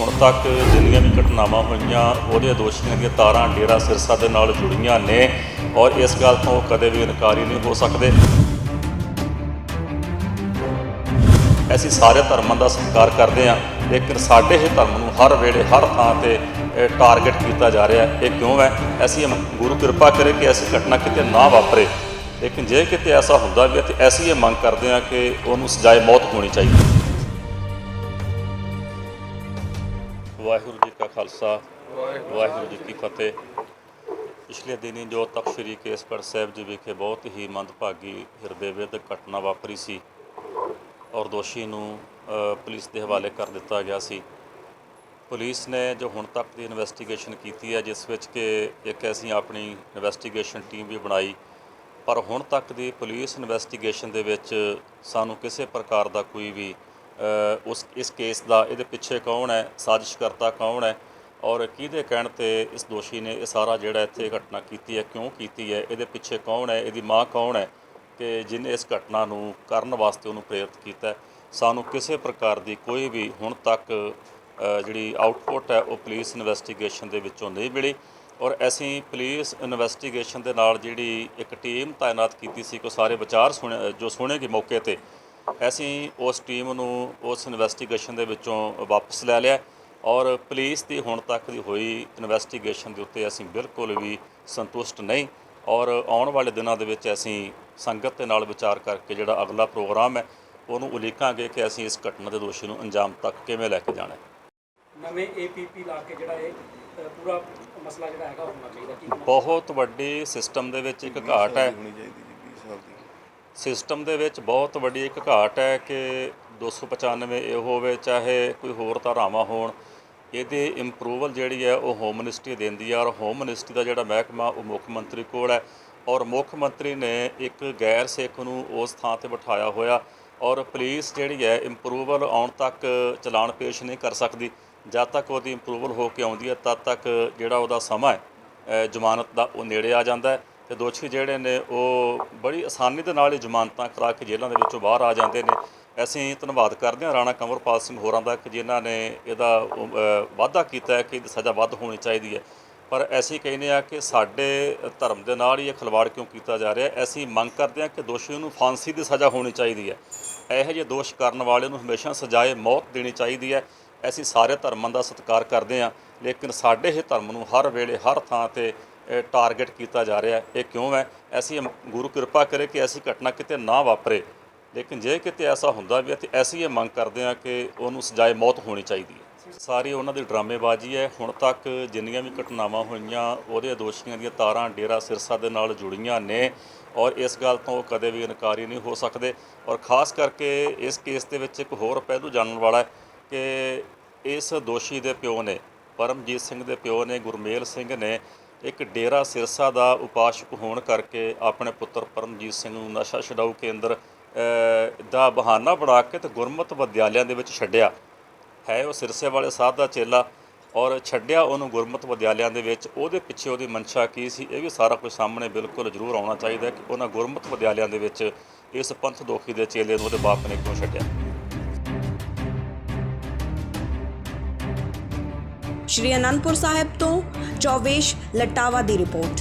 ਹੁਣ ਤੱਕ ਜਿੰਨੀਆਂ ਵੀ ਘਟਨਾਵਾਂ ਹੋਈਆਂ ਉਹਦੇ ਦੋਸ਼ੀਆਂ ਦੀਆਂ ਤਾਰਾਂ ਡੇਰਾ ਸਿਰਸਾ ਦੇ ਨਾਲ ਜੁੜੀਆਂ ਨੇ ਔਰ ਇਸ ਗੱਲ ਤੋਂ ਕਦੇ ਵੀ ਇਨਕਾਰੀ ਨਹੀਂ ਹੋ ਸਕਦੇ। ਅਸੀਂ ਸਾਰੇ ਧਰਮਾਂ ਦਾ ਸਤਿਕਾਰ ਕਰਦੇ ਹਾਂ, ਲੇਕਿਨ ਸਾਡੇ ਹੀ ਧਰਮ ਨੂੰ ਹਰ ਵੇਲੇ, ਹਰ ਥਾਂ ਤੇ ਟਾਰਗੇਟ ਕੀਤਾ ਜਾ ਰਿਹਾ ਇਹ ਕਿਉਂ ਹੈ? ਅਸੀਂ ਇਹ ਗੁਰੂ ਕਿਰਪਾ ਕਰੇ ਕਿ ਐਸੀ ਘਟਨਾ ਕਿਤੇ ਨਾ ਵਾਪਰੇ। ਲੇਕਿਨ ਜੇ ਕਿਤੇ ਐਸਾ ਹੁੰਦਾ ਵੀ ਹੈ, ਤੇ ਅਸੀਂ ਇਹ ਮੰਗ ਕਰਦੇ ਹਾਂ ਕਿ ਉਹਨੂੰ ਸਜ਼ਾਏ ਮੌਤ ਹੋਣੀ ਚਾਹੀਦੀ। ਵਾਹਿਗੁਰੂ ਜੀ ਕਾ ਖਾਲਸਾ, ਵਾਹਿਗੁਰੂ ਜੀ ਕੀ ਫਤਿਹ। ਪਿਛਲੇ ਦਿਨੀ ਜੋ ਤੱਕ ਸ੍ਰੀ ਕੇਸਗੜ੍ਹ ਸਾਹਿਬ ਜੀ ਵਿਖੇ ਬਹੁਤ ਹੀ ਮੰਦਭਾਗੀ ਹਿਰਦੇ ਵਿਦਕ ਘਟਨਾ ਵਾਪਰੀ ਸੀ ਔਰ ਦੋਸ਼ੀ ਨੂੰ ਪੁਲਿਸ ਦੇ ਹਵਾਲੇ ਕਰ ਦਿੱਤਾ ਗਿਆ ਸੀ। ਪੁਲਿਸ ਨੇ ਜੋ ਹੁਣ ਤੱਕ ਦੀ ਇਨਵੈਸਟੀਗੇਸ਼ਨ ਕੀਤੀ ਹੈ, ਜਿਸ ਵਿੱਚ ਕਿ ਇੱਕ ਅਸੀਂ ਆਪਣੀ ਇਨਵੈਸਟੀਗੇਸ਼ਨ ਟੀਮ ਵੀ ਬਣਾਈ, ਪਰ ਹੁਣ ਤੱਕ ਦੀ ਪੁਲਿਸ ਇਨਵੈਸਟੀਗੇਸ਼ਨ ਦੇ ਵਿੱਚ ਸਾਨੂੰ ਕਿਸੇ ਪ੍ਰਕਾਰ ਦਾ ਕੋਈ ਵੀ ਉਸ, ਇਸ ਕੇਸ ਦਾ ਇਹਦੇ ਪਿੱਛੇ ਕੌਣ ਹੈ, ਸਾਜ਼ਿਸ਼ਕਰਤਾ ਕੌਣ ਹੈ ਔਰ ਕਿਹਦੇ ਕਹਿਣ ਤੇ ਇਸ ਦੋਸ਼ੀ ਨੇ ਇਹ ਸਾਰਾ ਜਿਹੜਾ ਇੱਥੇ ਘਟਨਾ ਕੀਤੀ ਹੈ, ਕਿਉਂ ਕੀਤੀ ਹੈ, ਇਹਦੇ ਪਿੱਛੇ ਕੌਣ ਹੈ, ਇਹਦੀ ਮਾਂ ਕੌਣ ਹੈ ਕਿ ਜਿਨੇ ਇਸ ਘਟਨਾ ਨੂੰ ਕਰਨ ਵਾਸਤੇ ਉਹਨੂੰ ਪ੍ਰੇਰਿਤ ਕੀਤਾ ਸਾਨੂੰ ਕਿਸੇ ਪ੍ਰਕਾਰ ਦੀ ਕੋਈ ਵੀ ਹੁਣ ਤੱਕ ਜਿਹੜੀ ਆਊਟਪੁੱਟ ਹੈ ਉਹ ਪੁਲਿਸ ਇਨਵੈਸਟੀਗੇਸ਼ਨ ਦੇ ਵਿੱਚੋਂ ਨਹੀਂ ਮਿਲੀ ਔਰ ਅਸੀਂ ਪੁਲਿਸ ਇਨਵੈਸਟੀਗੇਸ਼ਨ ਦੇ ਨਾਲ ਜਿਹੜੀ ਇੱਕ ਟੀਮ ਤਾਇਨਾਤ ਕੀਤੀ ਸੀ ਕੋ ਸਾਰੇ ਵਿਚਾਰ ਸੁਣੇ, ਜੋ ਸੁਣੇਗੀ ਮੌਕੇ ਤੇ ਅਸੀਂ ਉਸ ਟੀਮ ਨੂੰ ਉਸ ਇਨਵੈਸਟੀਗੇਸ਼ਨ ਦੇ ਵਿੱਚੋਂ ਵਾਪਸ ਲੈ ਲਿਆ ਔਰ ਪੁਲਿਸ ਦੀ ਹੁਣ ਤੱਕ ਦੀ ਹੋਈ ਇਨਵੈਸਟੀਗੇਸ਼ਨ ਦੇ ਉੱਤੇ ਅਸੀਂ ਬਿਲਕੁਲ ਵੀ ਸੰਤੁਸ਼ਟ ਨਹੀਂ ਔਰ ਆਉਣ ਵਾਲੇ ਦਿਨਾਂ ਦੇ ਵਿੱਚ ਅਸੀਂ ਸੰਗਤ ਦੇ ਨਾਲ ਵਿਚਾਰ ਕਰਕੇ ਜਿਹੜਾ ਅਗਲਾ ਪ੍ਰੋਗਰਾਮ ਹੈ ਉਹਨੂੰ ਉਲੀਕਾਂਗੇ ਕਿ ਅਸੀਂ ਇਸ ਘਟਨਾ ਦੇ ਦੋਸ਼ੀ ਨੂੰ ਅੰਜਾਮ ਤੱਕ ਕਿਵੇਂ ਲੈ ਕੇ ਜਾਣਾ ਹੈ। ਨਵੇਂ ਏਪੀਪੀ ਲਾ ਕੇ ਜਿਹੜਾ ਇਹ ਪੂਰਾ ਮਸਲਾ ਜਿਹੜਾ ਹੈਗਾ ਉਹ ਹੋਣਾ ਚਾਹੀਦਾ ਬਹੁਤ ਵੱਡੀ ਸਿਸਟਮ ਦੇ ਵਿੱਚ ਇੱਕ ਘਾਟ ਹੈ ਹੋਣੀ ਚਾਹੀਦੀ ਜੀ 20 ਸਾਲ ਦੀ ਸਿਸਟਮ ਦੇ ਵਿੱਚ ਬਹੁਤ ਵੱਡੀ ਇੱਕ ਘਾਟ ਹੈ ਕਿ 295 ਇਹ ਹੋਵੇ, ਚਾਹੇ ਕੋਈ ਹੋਰ ਧਾਰਾਵਾਂ ਹੋਣ, ਇਹਦੇ ਇੰਪਰੂਵਲ ਜਿਹੜੀ ਹੈ ਉਹ ਹੋਮ ਮਿਨਿਸਟਰੀ ਦਿੰਦੀ ਹੈ ਔਰ ਹੋਮ ਮਿਨਿਸਟਰੀ ਦਾ ਜਿਹੜਾ ਮਹਿਕਮਾ, ਉਹ ਮੁੱਖ ਮੰਤਰੀ ਕੋਲ ਹੈ ਔਰ ਮੁੱਖ ਮੰਤਰੀ ਨੇ ਇੱਕ ਗੈਰ ਸਿੱਖ ਨੂੰ ਉਸ ਥਾਂ ਤੇ ਬਿਠਾਇਆ ਹੋਇਆ ਔਰ ਪੁਲਿਸ ਜਿਹੜੀ ਹੈ ਇੰਪਰੂਵਲ ਆਉਣ ਤੱਕ ਚਲਾਨ ਪੇਸ਼ ਨਹੀਂ ਕਰ ਸਕਦੀ। ਜਦ ਤੱਕ ਉਹਦੀ ਇੰਪਰੂਵਲ ਹੋ ਕੇ ਆਉਂਦੀ ਹੈ, ਤਦ ਤੱਕ ਜਿਹੜਾ ਉਹਦਾ ਸਮਾਂ ਹੈ ਜ਼ਮਾਨਤ ਦਾ ਉਹ ਨੇੜੇ ਆ ਜਾਂਦਾ ਹੈ। ਤੇ ਦੋਸ਼ੀ ਜਿਹੜੇ ਨੇ ਉਹ ਬੜੀ ਆਸਾਨੀ ਦੇ ਨਾਲ ਇਹ ਜ਼ਮਾਨਤਾਂ ਕਰਾ ਕੇ ਜੇਲ੍ਹਾਂ ਦੇ ਵਿੱਚੋਂ ਬਾਹਰ ਆ ਜਾਂਦੇ ਨੇ। ਅਸੀਂ ਧੰਨਵਾਦ ਕਰਦੇ ਹਾਂ ਰਾਣਾ ਕੰਵਰਪਾਲ ਸਿੰਘ ਹੋਰਾਂ ਦਾ ਕਿ ਜਿਨ੍ਹਾਂ ਨੇ ਇਹਦਾ ਉਹ, ਵਾਅਦਾ ਕੀਤਾ ਹੈ ਕਿ ਇਹਦੀ ਸਜ਼ਾ ਵੱਧ ਹੋਣੀ ਚਾਹੀਦੀ ਹੈ। ਪਰ ਅਸੀਂ ਕਹਿੰਦੇ ਆ ਕਿ ਸਾਡੇ ਧਰਮ ਦੇ ਨਾਲ ਹੀ ਇਹ ਖਿਲਵਾੜ ਕਿਉਂ ਕੀਤਾ ਜਾ ਰਿਹਾ ਹੈ? ਅਸੀਂ ਮੰਗ ਕਰਦੇ ਹਾਂ ਕਿ ਦੋਸ਼ੀ ਨੂੰ ਫਾਂਸੀ ਦੀ ਸਜ਼ਾ ਹੋਣੀ ਚਾਹੀਦੀ ਹੈ। ਇਹੋ ਜਿਹੇ ਦੋਸ਼ ਕਰਨ ਵਾਲੇ ਨੂੰ ਹਮੇਸ਼ਾ ਸਜ਼ਾਏ ਮੌਤ ਦੇਣੀ ਚਾਹੀਦੀ ਹੈ। ਅਸੀਂ ਸਾਰੇ ਧਰਮਾਂ ਦਾ ਸਤਿਕਾਰ ਕਰਦੇ ਹਾਂ ਲੇਕਿਨ ਸਾਡੇ ਹੀ ਧਰਮ ਨੂੰ ਹਰ ਵੇਲੇ ਹਰ ਥਾਂ ਤੇ ਟਾਰਗੇਟ ਕੀਤਾ ਜਾ ਰਿਹਾ ਇਹ ਕਿਉਂ ਹੈ? ਅਸੀਂ ਗੁਰੂ ਕਿਰਪਾ ਕਰੇ ਕਿ ਐਸੀ ਘਟਨਾ ਕਿਤੇ ਨਾ ਵਾਪਰੇ। ਲੇਕਿਨ ਜੇ ਕਿਤੇ ਐਸਾ ਹੁੰਦਾ ਵੀ ਹੈ ਤੇ ਅਸੀਂ ਇਹ ਮੰਗ ਕਰਦੇ ਹਾਂ ਕਿ ਉਹਨੂੰ ਸਜ਼ਾਏ ਮੌਤ ਹੋਣੀ ਚਾਹੀਦੀ ਹੈ। ਸਾਰੀ ਉਹਨਾਂ ਦੀ ਡਰਾਮੇਬਾਜ਼ੀ ਹੈ। ਹੁਣ ਤੱਕ ਜਿੰਨੀਆਂ ਵੀ ਘਟਨਾਵਾਂ ਹੋਈਆਂ, ਉਹਦੇ ਦੋਸ਼ੀਆਂ ਦੀਆਂ ਤਾਰਾਂ, ਡੇਰਾ ਸਿਰਸਾ ਦੇ ਨਾਲ ਜੁੜੀਆਂ ਨੇ ਔਰ ਇਸ ਗੱਲ ਤੋਂ ਉਹ ਕਦੇ ਵੀ ਇਨਕਾਰੀ ਨਹੀਂ ਹੋ ਸਕਦੇ। ਔਰ ਖਾਸ ਕਰਕੇ ਇਸ ਕੇਸ ਦੇ ਵਿੱਚ ਇੱਕ ਹੋਰ ਪਹਿਲੂ ਜਾਣਨ ਵਾਲਾ ਹੈ ਕਿ ਇਸ ਦੋਸ਼ੀ ਦੇ ਪਿਓ ਨੇ, ਪਰਮਜੀਤ ਸਿੰਘ ਦੇ ਪਿਓ ਨੇ, ਗੁਰਮੇਲ ਸਿੰਘ ਨੇ ਇੱਕ ਡੇਰਾ ਸਿਰਸਾ ਦਾ ਉਪਾਸ਼ਕ ਹੋਣ ਕਰਕੇ ਆਪਣੇ ਪੁੱਤਰ ਪਰਮਜੀਤ ਸਿੰਘ ਨੂੰ ਨਸ਼ਾ ਛਡਾਊ ਕੇਂਦਰ ਦਾ ਬਹਾਨਾ ਬਣਾ ਕੇ ਤੇ ਗੁਰਮਤ ਵਿਦਿਆਲਿਆਂ ਦੇ ਵਿੱਚ ਛੱਡਿਆ। ਹੈ ਉਹ ਸਿਰਸੇ ਵਾਲੇ ਸਾਹਿਬ ਦਾ ਚੇਲਾ ਔਰ ਛੱਡਿਆ ਉਹਨੂੰ ਗੁਰਮਤ ਵਿਦਿਆਲਿਆਂ ਦੇ ਵਿੱਚ। ਉਹਦੇ ਪਿੱਛੇ ਉਹਦੀ ਮਨਸ਼ਾ ਕੀ ਸੀ, ਇਹ ਵੀ ਸਾਰਾ ਕੁਝ ਸਾਹਮਣੇ ਬਿਲਕੁਲ ਜ਼ਰੂਰ ਆਉਣਾ ਚਾਹੀਦਾ ਕਿ ਉਹਨਾਂ ਗੁਰਮਤ ਵਿਦਿਆਲਿਆਂ ਦੇ ਵਿੱਚ ਇਸ ਪੰਥ ਦੋਖੀ ਦੇ ਚੇਲੇ ਨੂੰ ਉਹਦੇ ਬਾਪ ਨੇ ਕਿਉਂ ਛੱਡਿਆ। ਸ਼੍ਰੀ ਅਨੰਦਪੁਰ ਸਾਹਿਬ ਤੋਂ ਚੌਵੇਸ਼ ਲਟਾਵਾ ਦੀ ਰਿਪੋਰਟ।